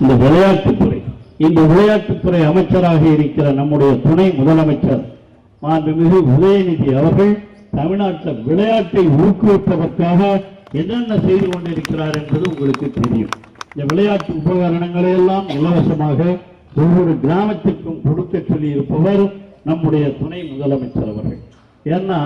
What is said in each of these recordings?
இந்த விளையாட்டுத்துறை இந்த விளையாட்டுத்துறை அமைச்சராக இருக்கிற நம்முடைய துணை முதலமைச்சர் மாண்புமிகு உதயநிதி அவர்கள் தமிழ்நாட்டில் விளையாட்டை ஊக்குவிப்பதற்காக என்னென்ன செய்து கொண்டிருக்கிறார் என்பது உங்களுக்கு தெரியும். இந்த விளையாட்டு உபகரணங்களை எல்லாம் இலவசமாக ஒவ்வொரு கிராமத்திற்கும் கொடுக்க சொல்லி இருப்பவர் நம்முடைய துணை முதலமைச்சர் அவர்கள். ஏன்னா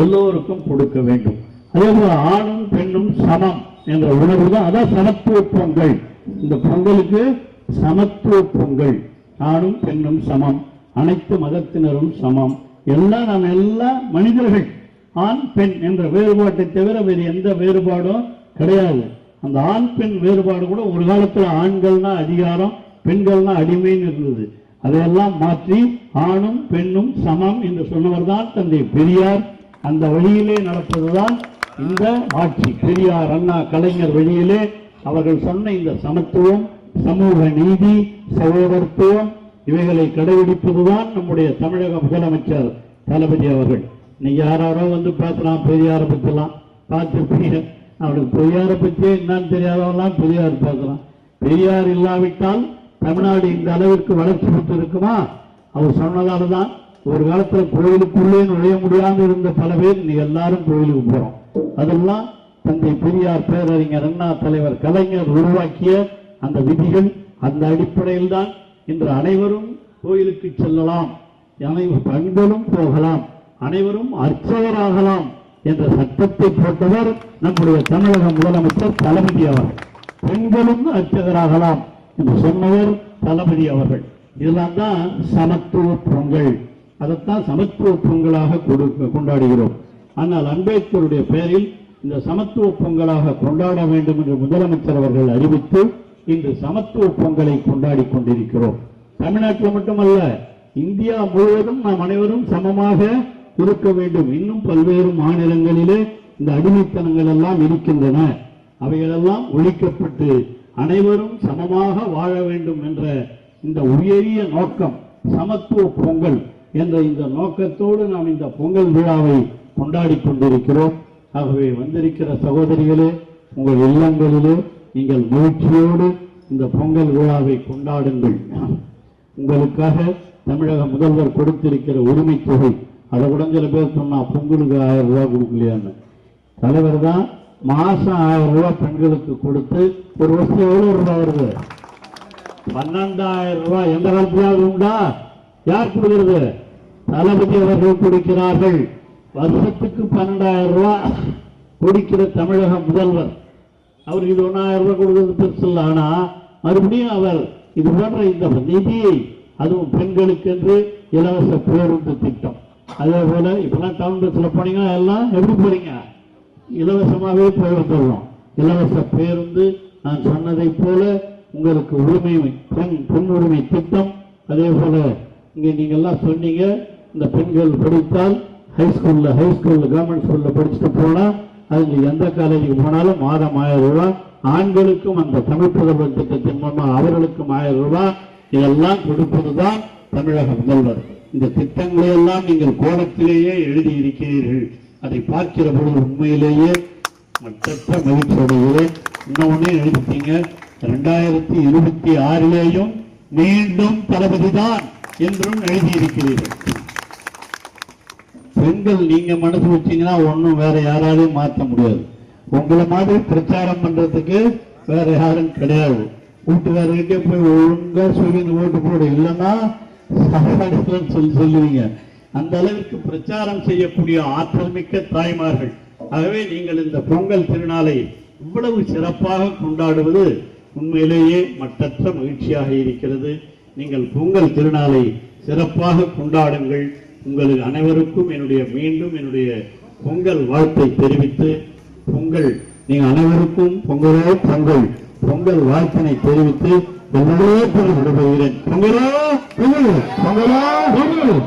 எல்லோருக்கும் கொடுக்க வேண்டும். அதே போல ஆணும் பெண்ணும் சமம் என்ற உணர்வு தான் அதான் சமத்துவ பொங்கல். இந்த பொங்கலுக்கு சமத்துவ பொங்கல். ஆணும் பெண்ணும் சமம். அனைத்து மதத்தினரும் சமம். எல்லாம் நாம் எல்லா மனிதர்கள். ஆண் பெண் என்ற வேறுபாட்டை தவிர வேறு எந்த வேறுபாடும் கிடையாது. அந்த ஆண் பெண் வேறுபாடு கூட ஒரு காலத்துல ஆண்கள்னா அதிகாரம் பெண்கள்னா அடிமைன்னு இருந்தது. அதையெல்லாம் மாற்றி ஆணும் பெண்ணும் சமம் என்று சொன்னவர் தான் தந்தை பெரியார். அந்த வழியிலே நடப்பதுதான் இந்த ஆட்சி. பெரியார் அண்ணா கலைஞர் வழியிலே அவர்கள் சொன்ன இந்த சமத்துவம் சமூக நீதி சகோதரத்துவம் இவைகளை கடைபிடிப்பதுதான் நம்முடைய தமிழக முதலமைச்சர் தளபதி அவர்கள். இன்னைக்கு யாராரோ வந்து பேசலாம் பெரியாரை பற்றிலாம் பார்த்துருப்பீங்க. அவனுக்கு பெரியாரை பற்றி என்னன்னு தெரியாதவெல்லாம் பெரியார் பேசலாம் பெரியார் இல்லாவிட்டால் தமிழ்நாடு இந்த அளவிற்கு வளர்ச்சி பெற்று இருக்குமா அவர் சொன்னதால தான் ஒரு காலத்துல கோயிலுக்குள்ளே நுழைய முடியாமல் இருந்த பல பேர் இன்னைக்கு எல்லாரும் கோயிலுக்கு போறோம். அதெல்லாம் தந்தை பெரியார் பேரறிஞர் அண்ணா தலைவர் கலைஞர் உருவாக்கிய அந்த விதிகள் அந்த அடிப்படையில் தான் இன்று அனைவரும் கோயிலுக்கு செல்லலாம். அனைவரும் பெண்களும் போகலாம். அனைவரும் அர்ச்சகராகலாம் என்ற சட்டத்தை போட்டவர் நம்முடைய தமிழக முதலமைச்சர் தளபதி அவர்கள். பெண்களும் அர்ச்சகராகலாம் என்று சொன்னவர் தளபதி அவர்கள். இதெல்லாம் தான் சமத்துவ பொங்கல். அதைத்தான் சமத்துவ பொங்கலாக கொடுக்க கொண்டாடுகிறோம். ஆனால் அம்பேத்கருடைய பெயரில் இந்த சமத்துவ பொங்கலாக கொண்டாட வேண்டும் என்று முதலமைச்சர் அவர்கள் அறிவித்து இன்று சமத்துவ பொங்கலை கொண்டாடி கொண்டிருக்கிறோம். தமிழ்நாட்டில் மட்டுமல்ல இந்தியா முழுவதும் நாம் அனைவரும் சமமாக இருக்க வேண்டும். இன்னும் பல்வேறு மாநிலங்களிலே இந்த அடிமைத்தனங்கள் எல்லாம் இருக்கின்றன. அவைகளெல்லாம் ஒழிக்கப்பட்டு அனைவரும் சமமாக வாழ வேண்டும் என்ற இந்த உயரிய நோக்கம் சமத்துவ பொங்கல் என்ற இந்த நோக்கத்தோடு நாம் இந்த பொங்கல் விழாவை கொண்டாடி கொண்டிருக்கிறோம். ஆகவே வந்திருக்கிற சகோதரிகளே உங்கள் இல்லங்களிலே நீங்கள் மகிழ்ச்சியோடு இந்த பொங்கல் விழாவை கொண்டாடுங்கள். உங்களுக்காக தமிழக முதல்வர் கொடுத்திருக்கிற உரிமை தொகை அதை கூட சில பேர் சொன்னா பொங்கலுக்கு ஆயிரம் ரூபாய் கொடுக்கலையான்னு. தலைவர் தான் மாசம் ஆயிரம் ரூபாய் பெண்களுக்கு கொடுத்து ஒரு வருஷம் எவ்வளவு ரூபாய் வருது? பன்னெண்டாயிரம் ரூபாய். எந்த காலத்திலாவது உண்டா? யார் கொடுக்கிறது? தளபதி அவர்கள் கொடுக்கிறார்கள். வருஷத்துக்கு பன்னெண்டாயிரம் ரூபா கொடுக்கிற தமிழக முதல்வர். அவர் இது ஒன்றாயிரம் ரூபாய் கொடுக்கறது பெருசு இல்லை. ஆனால் மறுபடியும் அவர் இது போன்ற இந்த நிதியை அதுவும் பெண்களுக்கு என்று இலவச பேருந்து திட்டம். அதே போல இப்பெல்லாம் டவுன் பஸ்ஸில் போனீங்கன்னா எல்லாம் எப்படி போறீங்க? இலவசமாகவே போய் வந்துடுறோம் இலவச பேருந்து நான் சொன்னதைப் போல உங்களுக்கு உரிமை பெண் பெண் உரிமை திட்டம். அதே போல இங்கே நீங்கள்லாம் சொன்னீங்க இந்த பெண்கள் படித்தால் ஹை ஸ்கூல்ல ஹை ஸ்கூல்ல கவர்மெண்ட் ஸ்கூல்ல படிச்சுட்டு போனா அது எந்த காலேஜுக்கு போனாலும் மாதம் ஆயிரம் ரூபாய் ஆண்களுக்கும் அந்த தமிழ் புதல்வர் திட்டத்தின் மூலமா அவர்களுக்கும் ஆயிரம் ரூபாய் இதெல்லாம் கொடுப்பதுதான் தமிழக முதல்வர். இந்த திட்டங்களை எல்லாம் நீங்கள் கோலத்திலேயே எழுதி இருக்கிறீர்கள் அதை பார்க்கிற பொழுது உண்மையிலேயே மற்ற மகிழ்ச்சி அடைகிறேன். இன்னொன்னு எழுதிட்டீங்க ரெண்டாயிரத்தி இருபத்தி ஆறிலேயும் மீண்டும் தளபதி தான் என்றும் எழுதியிருக்கிறீர்கள். பெண்கள் நீங்க மனசு வச்சீங்கன்னா ஒன்றும் வேற யாராலையும் மாற்ற முடியாது. உங்களை மாதிரி பிரச்சாரம் பண்றதுக்கு வேற யாரும் கிடையாது. வீட்டுக்காரர்கிட்டே போய் ஒழுங்கா சொல்லி ஓட்டு போடு இல்லைன்னா சாப்பாடு சொல்லி சொல்லுவீங்க. அந்த அளவிற்கு பிரச்சாரம் செய்யக்கூடிய ஆற்றல் மிக்க தாய்மார்கள். ஆகவே நீங்கள் இந்த பொங்கல் திருநாளை இவ்வளவு சிறப்பாக கொண்டாடுவது உண்மையிலேயே மட்டற்ற மகிழ்ச்சியாக இருக்கிறது. நீங்கள் பொங்கல் திருநாளை சிறப்பாக கொண்டாடுங்கள். உங்கள் அனைவருக்கும் என்னுடைய மீண்டும் என்னுடைய பொங்கல் வாழ்த்தை தெரிவித்து பொங்கல் நீங்கள் அனைவருக்கும் பொங்கலோ பொங்கல் பொங்கல் வாழ்த்தினை தெரிவித்து எல்லாரும் விடுபடுகிறேன் பொங்கலோ பொங்கல் பொங்கலோ பொங்கல்.